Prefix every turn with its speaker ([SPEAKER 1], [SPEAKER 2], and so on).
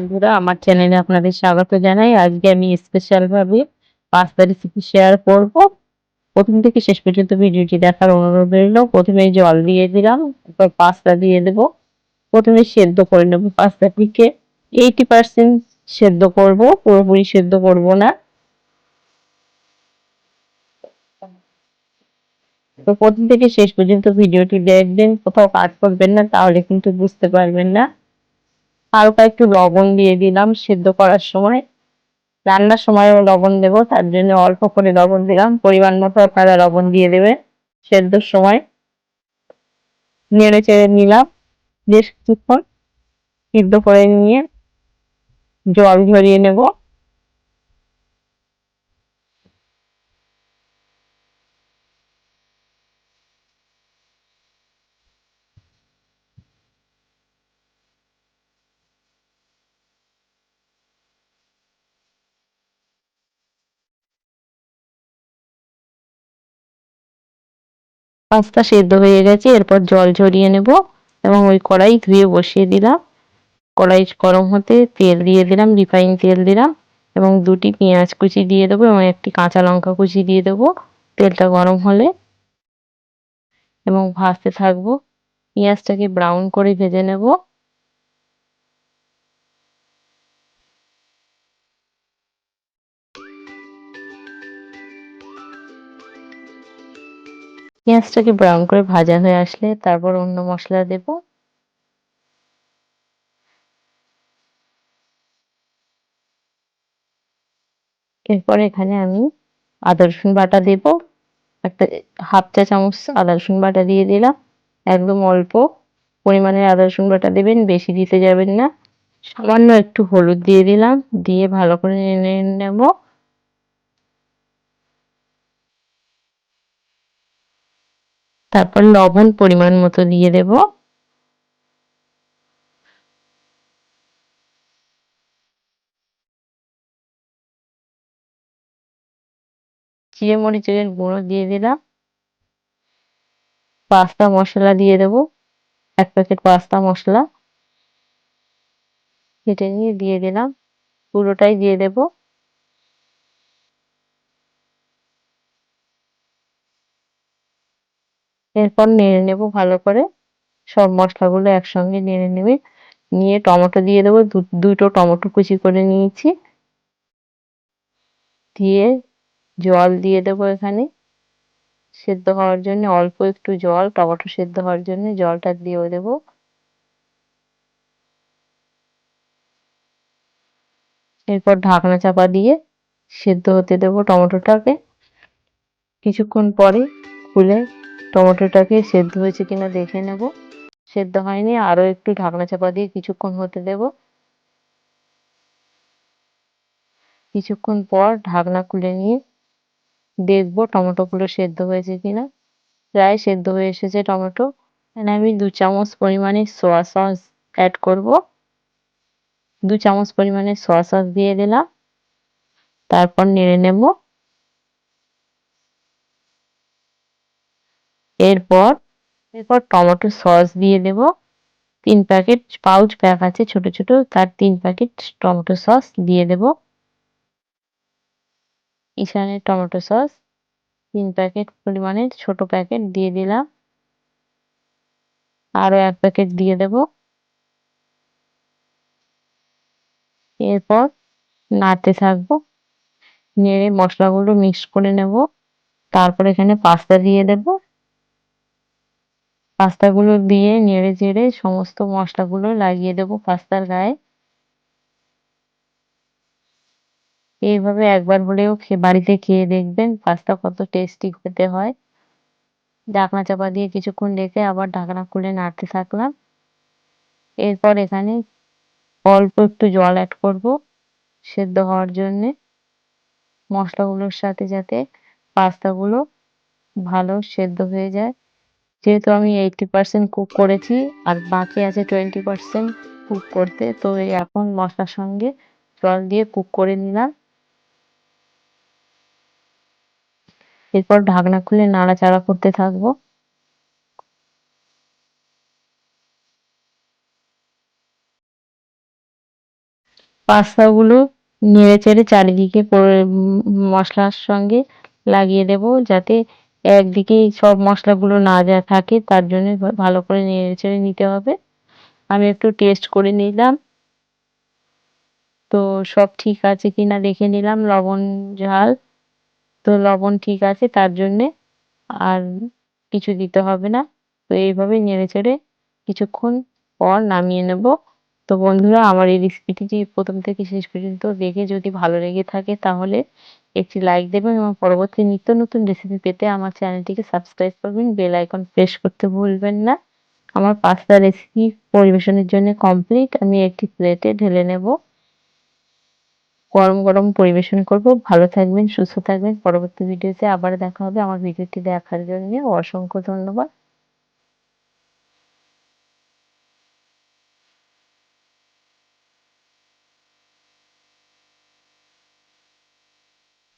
[SPEAKER 1] বন্ধুরা, আমার চ্যানেলে আপনাদের স্বাগত জানাই। আজকে আমি স্পেশাল ভাবে পাস্তা রেসিপি শেয়ার করব। প্রথম থেকে শেষ পর্যন্ত ভিডিওটি দেখার অনুরোধ রইল। প্রথমে জল দিয়ে দিলাম তারপর পাস্তা দিয়ে দেব। প্রথমে সেদ্ধ করে নেব পাস্তাটিকে এইটি পার্সেন্ট সেদ্ধ করব, পুরোপুরি সেদ্ধ করব না। তো প্রথম থেকে শেষ পর্যন্ত ভিডিওটি দেখবেন, কোথাও কাজ করবেন না, তাহলে কিন্তু বুঝতে পারবেন না। হালকা একটু লবণ দিয়ে দিলাম সেদ্ধ করার সময়। রান্নার সময় লবণ দেব, তার জন্য অল্প করে লবণ দিলাম। পরিমাণ মতো আপনারা লবণ দিয়ে দেবে সেদ্ধর সময়। নেড়ে চেড়ে নিলাম বেশ কিছুক্ষণ। সিদ্ধ করে নিয়ে জল ঝরিয়ে নেব। পাস্তা সেদ্ধ হয়ে গেছে, এরপর জল ঝরিয়ে নেব এবং ওই কড়াই ধুয়ে বসিয়ে দিলাম। কড়াই গরম হতে তেল দিয়ে দিলাম, রিফাইন তেল দিলাম এবং দুটি পেঁয়াজ কুচি দিয়ে দেবো এবং একটি কাঁচা লঙ্কা কুচি দিয়ে দেবো। তেলটা গরম হলে এবং ভাজতে থাকব। পেঁয়াজটাকে ব্রাউন করে ভেজে নেব। পেঁয়াজটাকে ব্রাউন করে ভাজা হয়ে আসলে তারপর অন্য মশলা দেব। এরপর এখানে আমি আদা, রসুন বাটা দেব। একটা হাফ চা চামচ আদা, রসুন বাটা দিয়ে দিলাম। একদম অল্প পরিমাণে আদা, রসুন বাটা দেবেন, বেশি দিতে যাবেন না। সামান্য একটু হলুদ দিয়ে দিলাম, দিয়ে ভালো করে নেড়ে নেব। তারপর লবণ পরিমাণ মতো দিয়ে দেব। চিড়ে মরিচের গুঁড়ো দিয়ে দিলাম। পাস্তা মশলা দিয়ে দেব। এক প্যাকেট পাস্তা মশলা। কেটে নিয়ে দিয়ে দিলাম। পুরোটাই দিয়ে দেব। এরপর নেড়ে নেব ভালো করে। সব মশলাগুলো একসঙ্গে নেড়ে নেবে। নিয়ে টমেটো দিয়ে দেবো। দুটো টমেটো কুচি করে নিয়েছি। দিয়ে জল দিয়ে দেবো এখানে। সেদ্ধ হওয়ার জন্য অল্প একটু জল, টমেটো সেদ্ধ হওয়ার জন্য জলটা দিয়েও দেবো। এরপর ঢাকনা চাপা দিয়ে সেদ্ধ হতে দেবো টমেটোটাকে। কিছুক্ষণ পরে খুলে টমেটোটাকে সেদ্ধ হয়েছে কিনা দেখে নেব। সেদ্ধ হয়নি, আরও একটু ঢাকনা চাপা দিয়ে কিছুক্ষণ হতে দেব। কিছুক্ষণ পর ঢাকনা খুলে নিয়ে দেখব টমেটোগুলো সেদ্ধ হয়েছে কিনা। প্রায় সেদ্ধ হয়ে এসেছে টমেটো। এখানে আমি দু চামচ পরিমাণে সোয়া সস অ্যাড করব। দু চামচ পরিমাণে সোয়া সস দিয়ে দিলাম। তারপর নেড়ে নেব। এরপর এরপর টমেটো সস দিয়ে দেব। তিন প্যাকেট পাউচ প্যাক আছে ছোট ছোট, তার তিন প্যাকেট টমেটো সস দিয়ে দেব। ইশানের টমেটো সস, তিন প্যাকেট পরিমাণে ছোট প্যাকেট দিয়ে দিলাম। আরও এক প্যাকেট দিয়ে দেব। এরপর নাড়তে থাকব। নেড়ে মশলাগুলো মিক্স করে নেব। তারপর এখানে পাস্তা দিয়ে দেব। পাস্তাগুলো দিয়ে নেড়ে চেড়ে সমস্ত মশলাগুলো লাগিয়ে দেবো পাস্তার গায়ে। এইভাবে একবার হলেও বাড়িতে খেয়ে দেখবেন পাস্তা কত টেস্টি খেতে হয়। ঢাকনা চাপা দিয়ে কিছুক্ষণ রেখে আবার ঢাকনা খুলে নাড়তে থাকলাম। এরপর এখানে অল্প একটু জল অ্যাড করব সেদ্ধ হওয়ার জন্যে। মশলাগুলোর সাথে যাতে পাস্তাগুলো ভালো সেদ্ধ হয়ে যায়। যেহেতু আমি এইটটি পার্সেন্ট কুক করেছি আর বাকি আছে টোয়েন্টি পার্সেন্ট কুক করতে, তো এখন মশলার সঙ্গে জল দিয়ে কুক করে নিলাম। এরপর ঢাকনা খুলে নাড়াচাড়া করতে থাকব। পাস্তাগুলো নেড়ে চেড়ে চারিদিকে মশলার সঙ্গে লাগিয়ে দেব যাতে একদিকে সব মশলাগুলো না যা থাকে, তার জন্য ভালো করে নেড়ে চেড়ে নিতে হবে। আমি একটু টেস্ট করে নিলাম। তো সব ঠিক আছে কিনা দেখে নিলাম, লবণ ঝাল। তো লবণ ঠিক আছে, তার জন্যে আর কিছু দিতে হবে না। তো এইভাবে নেড়ে চেড়ে কিছুক্ষণ পর নামিয়ে নেব। তো বন্ধুরা, আমার এই রেসিপিটি প্রথম থেকে শেষ পর্যন্ত দেখে যদি ভালো লেগে থাকে, তাহলে একটি লাইক দেবেন এবং পরবর্তী নিত্য নতুন রেসিপি পেতে আমার চ্যানেলটিকে সাবস্ক্রাইব করবেন বেল আইকন প্রেস করতে ভুলবেন না। আমার পাস্তা রেসিপি পরিবেশনের জন্য কমপ্লিট আমি একটি প্লেটে ঢেলে নেব। গরম গরম পরিবেশন করব। ভালো থাকবেন, সুস্থ থাকবেন। পরবর্তী ভিডিওতে আবার দেখা হবে আমার ভিডিওটি দেখার জন্য। অসংখ্য ধন্যবাদ।